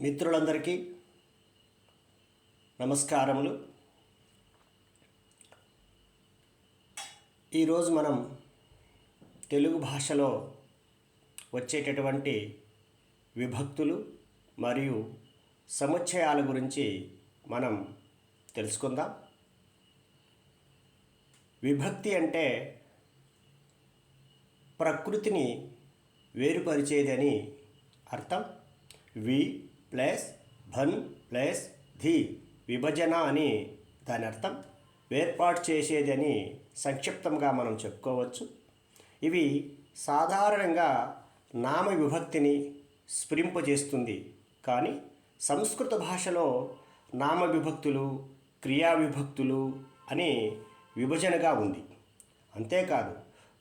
మిత్రులందరికీ నమస్కారములు. ఈరోజు మనం తెలుగు భాషలో వచ్చేటటువంటి విభక్తులు మరియు సముచ్చయాల గురించి మనం తెలుసుకుందాం. విభక్తి అంటే ప్రకృతిని వేరుపరిచేదని అర్థం. వి ప్లస్ భన్ ప్లస్ ధి. విభజన అని దాని అర్థం వేర్పాటు చేసేది అని సంక్షిప్తంగా మనం చెప్పుకోవచ్చు. ఇవి సాధారణంగా నామ విభక్తిని స్ఫురింపజేస్తుంది. కానీ సంస్కృత భాషలో నామ విభక్తులు క్రియా విభక్తులు అని విభజనగా ఉంది. అంతేకాదు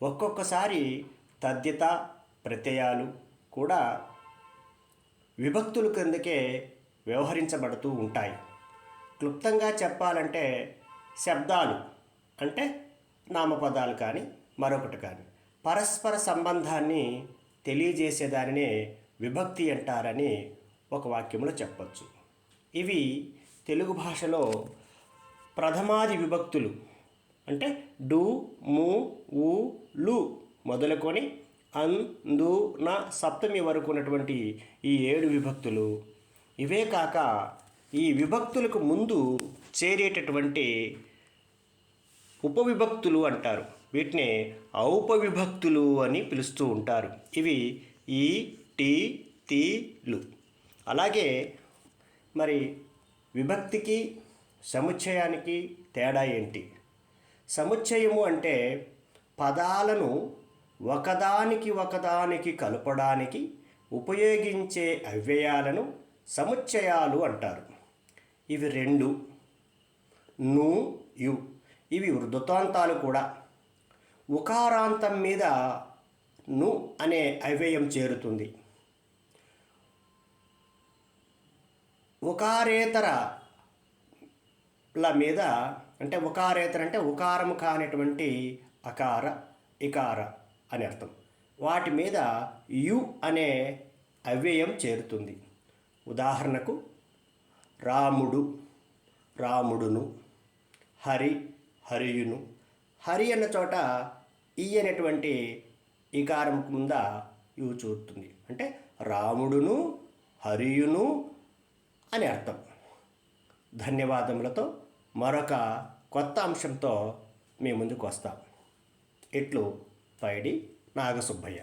ఒక్కొక్కసారి తద్దిత ప్రత్యయాలు కూడా విభక్తుల కిందకే వ్యవహరించబడుతూ ఉంటాయి. క్లుప్తంగా చెప్పాలంటే శబ్దాలు అంటే నామపదాలు కానీ మరొకటి కానీ పరస్పర సంబంధాన్ని తెలియజేసేదానినే విభక్తి అంటారని ఒక వాక్యంలో చెప్పచ్చు. ఇవి తెలుగు భాషలో ప్రథమాది విభక్తులు అంటే డు ము ఊ లు మొదలుకొని అందు నా సప్తమి వరకు ఉన్నటువంటి ఈ ఏడు విభక్తులు. ఇవే కాక ఈ విభక్తులకు ముందు చేరేటటువంటి ఉపవిభక్తులు అంటారు. వీటిని ఔపవిభక్తులు అని పిలుస్తూ ఉంటారు. ఇవి ఈ టి తీలు అలాగే మరి విభక్తికి సముచ్చయానికి తేడా ఏంటి? సముచ్చయము అంటే పదాలను ఒకదానికి ఒకదానికి కలపడానికి ఉపయోగించే అవ్యయాలను సముచ్చయాలు అంటారు. ఇవి రెండు ను యు ఇవి వృద్ధతాంతాలు కూడా. ఉకారాంతం మీద ను అనే అవ్యయం చేరుతుంది. ఉకారేతరల మీద అంటే ఉకారేతర అంటే ఉకారం కానిటువంటి అకార ఇకార. అని అర్థం. వాటి మీద యు అనే అవ్యయం చేరుతుంది. ఉదాహరణకు రాముడు రాముడును హరి హరియును. హరి అన్న చోట ఈ అనేటువంటి ఈకారం కింద యు చూస్తుంది అంటే రాముడును హరియును అని అర్థం. ధన్యవాదములతో మరొక కొత్త అంశంతో మీ ముందుకు వస్తాం. ఇట్లు പൈഡി നാഗസുബ്ബയ്യ.